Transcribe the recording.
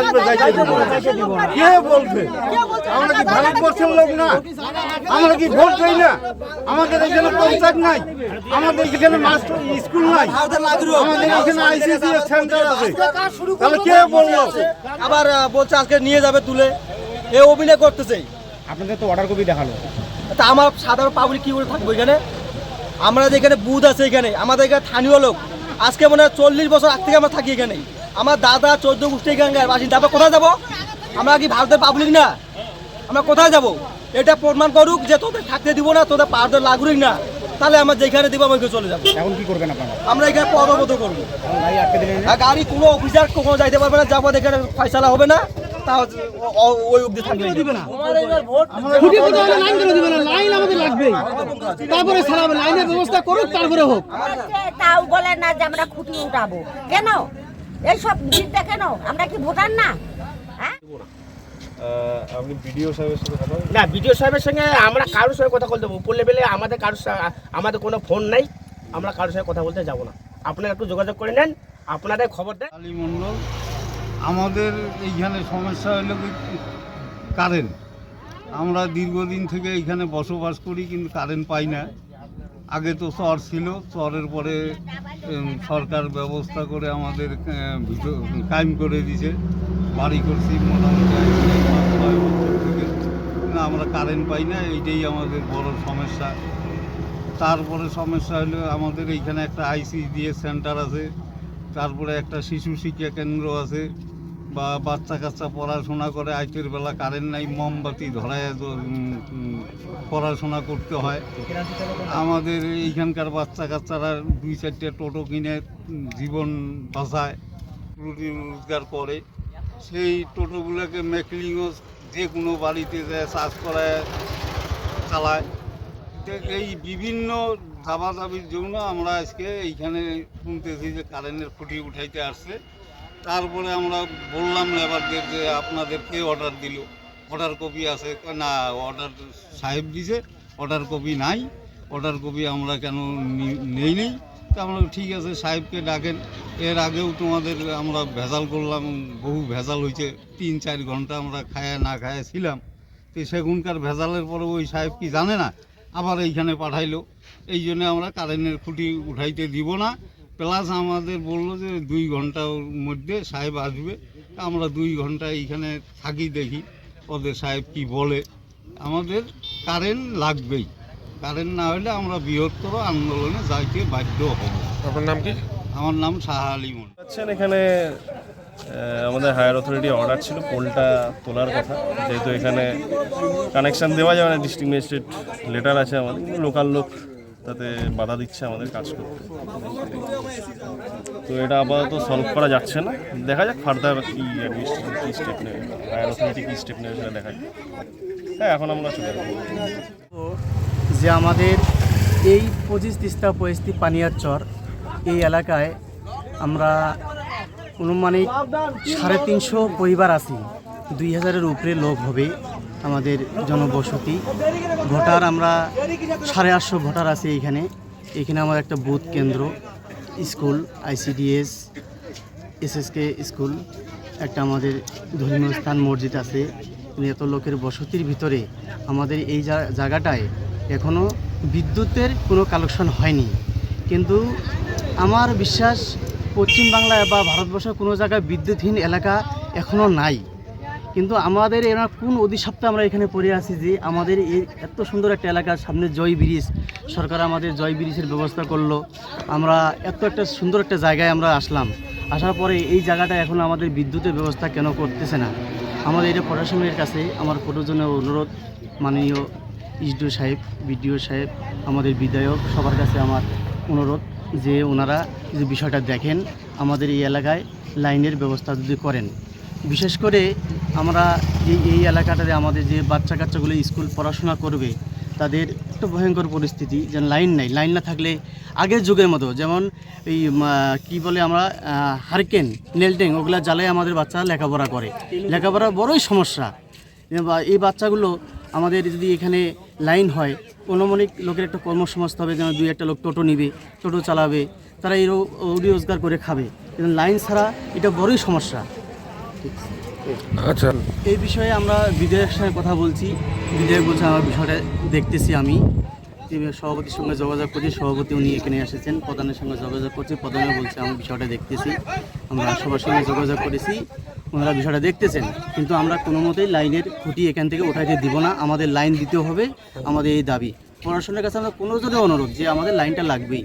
আসবে যাইতে দিব। কে বলছে? আমরা কি ভারতবর্ষের লোক না? আমরা কি ভোট চাই না? আমাদের এখানে পঞ্চায়েত নাই। আমাদের এখানে মাস্টার স্কুল নাই। আমাদের এখানে আইসিসি সেন্টার আছে। তাহলে কে বলল? আবার বলছে আজকে নিয়ে যাবে তুলে। এ অভিনয় করতেছে। আপনাদের তো অর্ডার কপি দেখাল। তা আমার সাধারণ পাবলিক কি করে থাকব এখানে? আমরা যে এখানে বুথ আছে এখানে আমাদের এখানে স্থানীয় লোক। আজকে মনে হয় চল্লিশ বছর আগ থেকে আমরা থাকি এখানে আমার দাদা চোদ্দ গোষ্ঠী এখানকার বাসিন্দা। আমরা কোথায় যাব? আমরা কি ভারতের পাবলিক না? আমরা কোথায় যাব? এটা প্রমাণ করুক যে তোদের থাকতে দিব না তোদের পাহাড়দের লাগুরই না। তাহলে আমরা যেখানে দিব আমরা চলে যাব। এখন কি করবেন আপনারা? আমরা এখানে পদবোধ করব। গাড়ি কোনো অফিসার কখনো যাইতে পারবে না যাব এখানে ফয়সালা হবে না। ওই অবধি থাকবে। দিবে না। খুঁটি পুঁতে হলে লাইন করে দিবে না লাইন আমাদের লাগবেই তারপরে সারাবে লাইনের ব্যবস্থা করুক তারপরে হোক। তাও বলে না যে আমরা খুঁটি উঠাবো। কেন? এইসব জিনিসটা কেন আমরা কি ভোটার না? হ্যাঁ? আপনি বিডিও সাহেবের সাথে কথা বলেন? না বিডিও সাহেবের সঙ্গে আমরা কারোর সঙ্গে কথা বলতে উপর লেভেলে আমাদের কারোর আমাদের কোনো ফোন নাই। আমরা কারোর সঙ্গে কথা বলতে যাব না। আপনারা একটু যোগাযোগ করে নেন আপনাদের খবর দেন। আলী মণ্ডল আমাদের এইখানে সমস্যা হলো কি? কারেন্ট। আমরা দীর্ঘদিন থেকে এইখানে বসবাস করি কিন্তু কারেন্ট পাই না। আগে তো চর ছিল, চরের পরে সরকার ব্যবস্থা করে আমাদের কায়েম করে দিছে বাড়ি করছি মোটামুটি কিন্তু আমরা কারেন্ট পাই না, এইটাই আমাদের বড় সমস্যা। তারপরে সমস্যা হলো আমাদের এইখানে একটা আইসিডিএস সেন্টার আছে, তারপরে একটা শিশু শিক্ষা কেন্দ্র আছে। বা বাচ্চা কাচ্চা পড়াশোনা করে আজকের বেলা কারেন্ট নাই, মোমবাতি ধরায় পড়াশোনা করতে হয়। আমাদের এইখানকার বাচ্চা কাচ্চারা দুই চারটে টোটো কিনে জীবন বাঁচায়, রুটি রোজগার করে। সেই টোটোগুলোকে মেকলিংও যে কোনো বাড়িতে যায়, চাষ করায়, চালায়। এই বিভিন্ন দাবাদাবির জন্য আমরা আজকে এইখানে শুনতেছি যে কারেন্টের খুঁটি উঠাইতে আসছে। তারপরে আমরা বললাম লেবারদের যে আপনাদের কে অর্ডার দিল। অর্ডার কপি আছে। না অর্ডার সাহেব দিছে অর্ডার কপি নাই। অর্ডার কপি আমরা কেন নেই নেই? তা আমরা ঠিক আছে, সাহেবকে ডাকেন। এর আগেও তোমাদের আমরা ভেজাল করলাম, বহু ভেজাল হয়েছে। তিন, চার ঘণ্টা আমরা খায়া না খায়া ছিলাম। তো সেগুনকার ভেজালের পরে ওই সাহেব কি জানে না? আবার এইখানে পাঠাইলো। এই জন্য আমরা কারেন্টের খুঁটি উঠাইতে দিব না। প্লাস আমাদের বলল যে দুই ঘণ্টার মধ্যে সাহেব আসবে। আমরা দুই ঘণ্টা এইখানে থাকি দেখি ওদের সাহেব কি বলে। আমাদের কারেন্ট লাগবেই। কারেন্ট না হলে আমরা বৃহত্তর আন্দোলনে যাইতে বাধ্য হব। আপনার নাম কি? আমার নাম শাহ আলী মন্ডল আচ্ছা এখানে আমাদের হায়ার অথরিটি অর্ডার ছিল পোলটা তোলার কথা। যেহেতু এখানে কানেকশন দেওয়া যাবে না ডিস্ট্রিক্ট ম্যাজিস্ট্রেট লেটার আছে আমাদের। লোকাল লোক তাতে বাধা দিচ্ছে আমাদের কাজ করতে। তো এটা আপাতত সলভ করা যাচ্ছে না। দেখা যাক ফার্দার কি স্টেপ নেবে। হায়ার অথরিটি কী স্টেপ নেবে সেটা দেখা যাক। হ্যাঁ এখন আমরা চলে যাব। যে আমাদের এই পঁচিশ তিস্তা পরিস্থিতি পানিয়ার চর, এই এলাকায় আমরা অনুমানিক সাড়ে তিনশো পরিবার আছি। দুই হাজারের উপরে লোক হবে। আমাদের জনবসতি। ভোটার আমরা সাড়ে আটশো ভোটার আছে এইখানে এখানে আমার একটা বুথ কেন্দ্র, স্কুল, আইসিডিএস, এসএসকে স্কুল, একটা আমাদের ধর্মীয় স্থান, মসজিদ আছে। এত লোকের বসতির ভিতরে আমাদের এই জায়গাটায় এখনও বিদ্যুতের কোনো কালেকশন হয়নি। কিন্তু আমার বিশ্বাস পশ্চিমবাংলায় বা ভারতবর্ষের কোনো জায়গায় বিদ্যুৎহীন এলাকা এখনও নাই। কিন্তু আমাদের এরা কোন অধিসপ্তাহে আমরা এখানে পড়ে আছি যে আমাদের এই এত সুন্দর একটা এলাকার সামনে জয় ব্রিজ, সরকার আমাদের জয় ব্রিজের ব্যবস্থা করল। আমরা এত একটা সুন্দর একটা জায়গায় আমরা আসলাম। আসার পরে এই জায়গাটা এখন আমাদের বিদ্যুতের ব্যবস্থা কেন করতেছে না? আমাদের এটা প্রশাসনের কাছে আমার প্রয়োজনীয় অনুরোধ মাননীয় ইসডিও সাহেব, বিডিও সাহেব, আমাদের বিধায়ক সবার কাছে আমার অনুরোধ যে ওনারা যে বিষয়টা দেখেন, আমাদের এই এলাকায় লাইনের ব্যবস্থা যদি করেন। বিশেষ করে আমরা এই এই এলাকাটাতে আমাদের যে বাচ্চা কাচ্চাগুলো স্কুল পড়াশোনা করবে, তাদের একটা ভয়ঙ্কর পরিস্থিতি, যেন লাইন নাই। লাইন না থাকলে আগের যুগের মতো, যেমন এই কি বলে আমরা হারকেন, নেলটেং, ওগুলো জ্বালায় আমাদের বাচ্চা লেখাপড়া করে। লেখাপড়া বড়ই সমস্যা। এই বাচ্চাগুলো আমাদের যদি এখানে লাইন হয়, অনুমানিক লোকের একটা কর্মসংস্থান হবে, যেন দুই একটা লোক টোটো নিবে, টোটো চালাবে, তারা রো- রোজগার করে খাবে। লাইন ছাড়া এটা বড়ই সমস্যা। আচ্ছা। এই বিষয়ে আমরা বিধায়কের সঙ্গে কথা বলছি। বিধায়ক বলছে আমার বিষয়টা দেখতেছি আমি। সভাপতির সঙ্গে যোগাযোগ করছি। সভাপতি উনি এখানে এসেছেন প্রধানের সঙ্গে যোগাযোগ করছি। প্রধানে বলছে আমি বিষয়টা দেখতেছি। আমরা সবার সঙ্গে যোগাযোগ করেছি। ওনারা বিষয়টা দেখতেছেন। কিন্তু আমরা কোনো মতেই লাইনের খুঁটি এখান থেকে উঠাইতে দিব না। আমাদের লাইন দিতে হবে আমাদের এই দাবি। প্রশাসনের কাছে আমরা কোনো জনের অনুরোধ যে আমাদের লাইনটা লাগবেই।